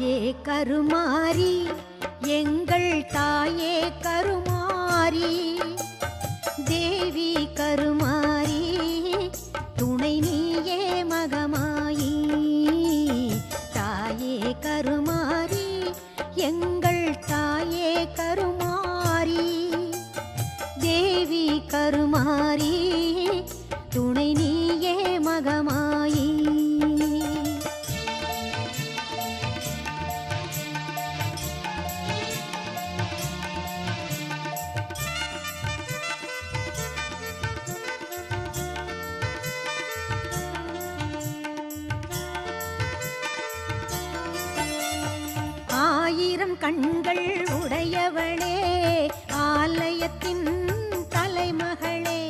தாயே கருமாரி எங்கள் தாயே கருமாரி தேவி கருமா ஆயிரம் கண்கள் உடையவளே ஆலயத்தின் தலைமகளே.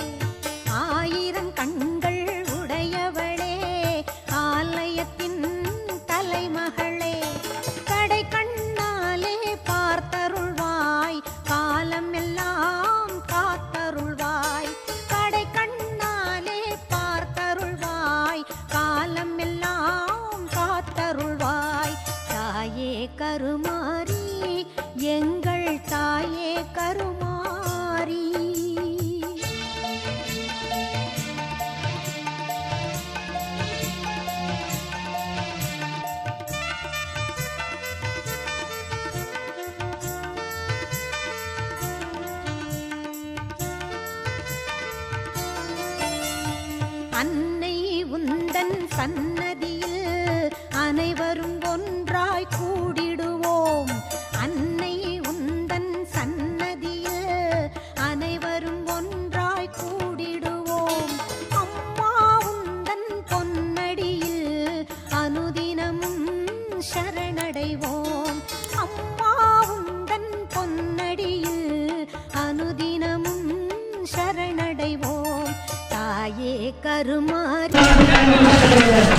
சன்னதியில் அனைவரும் ஒன்றாய் கூ தாயே கருமாரி மாயி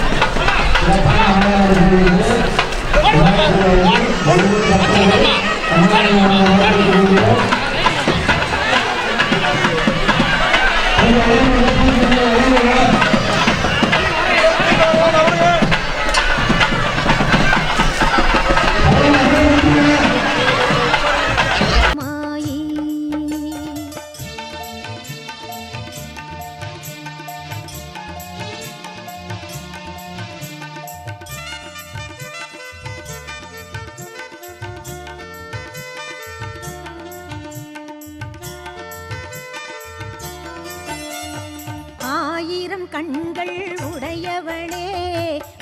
கண்கள் உடையவளே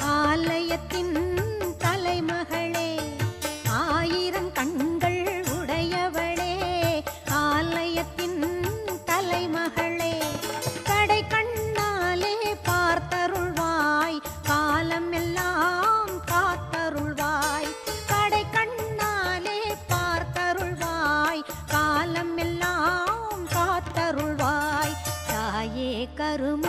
ஆலயத்தின் தலைமகளே. ஆயிரம் கண்கள் உடையவளே ஆலயத்தின் தலைமகளே. கடை கண்ணாலே பார்த்தருள்வாய் காலம் எல்லாம் காத்தருள்வாய். கடை கண்ணாலே பார்த்தருள்வாய் காலம் எல்லாம் காத்தருள்வாய். தாயே கருமாரி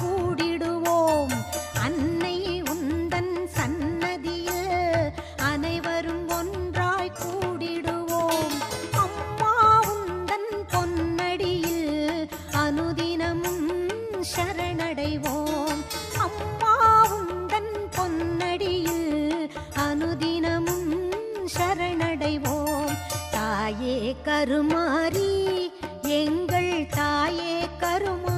கூடிடுவோம். அன்னை உந்தன் சன்னதியில் அனைவரும் ஒன்றாய் கூடிடுவோம். அம்மா உந்தன் பொன்னடியில் அனுதினமும் சரணடைவோம். அம்மா உந்தன் பொன்னடியில் அனுதினமும் சரணடைவோம். தாயே கருமாறி எங்கள் தாயே கருமா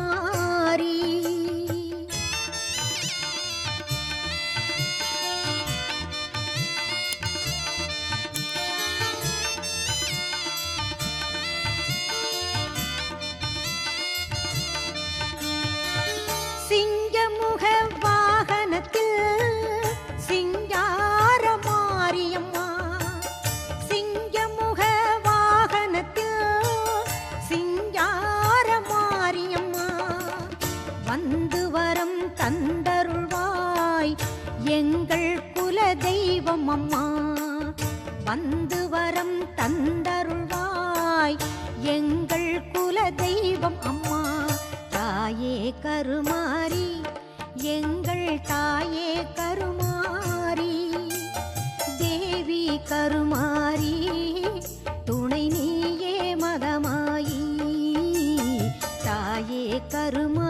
தந்தருள்வாய். எங்கள் குல தெய்வம் அம்மா வந்து வரம் தந்தருள்வாய். எங்கள் குல தெய்வம் அம்மா தாயே கருமாறி. எங்கள் தாயே கருமாறி. தேவி கருமாறி துணை நீயே மகமாயி தாயே கருமா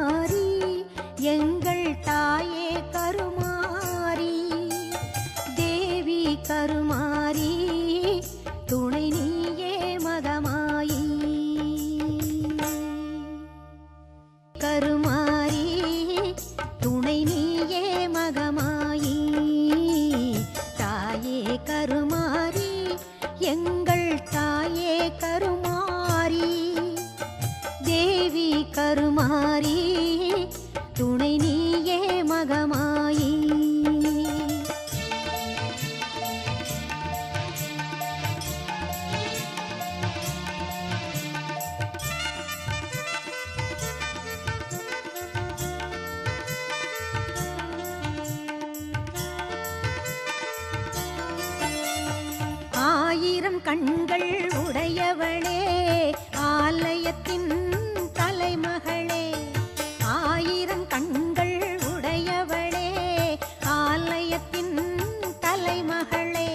கண்கள் உடையவளே ஆலயத்தின் தலைமகளே. ஆயிரம் கண்கள் உடையவளே ஆலயத்தின் தலைமகளே.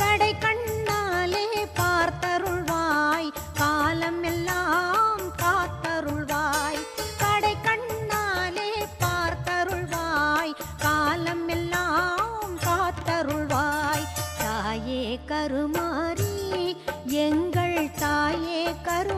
கடை கண்ணாலே பார்த்தருள்வாய் காலம் எல்லாம் காத்தருள்வாய். கடை கண்ணாலே பார்த்தருள்வாய் காலம் எல்லாம் காத்தருள்வாய். தாயே கருமாரி எங்கள் தாயே கரு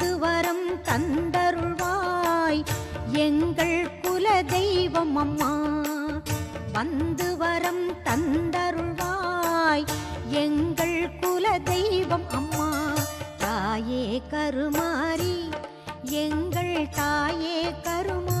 வந்து வரம் தந்தருள்வாய். எங்கள் குல தெய்வம் அம்மா வந்து வரம் தந்தருள்வாய். எங்கள் குல தெய்வம் அம்மா தாயே கருமாறி. எங்கள் தாயே கருமா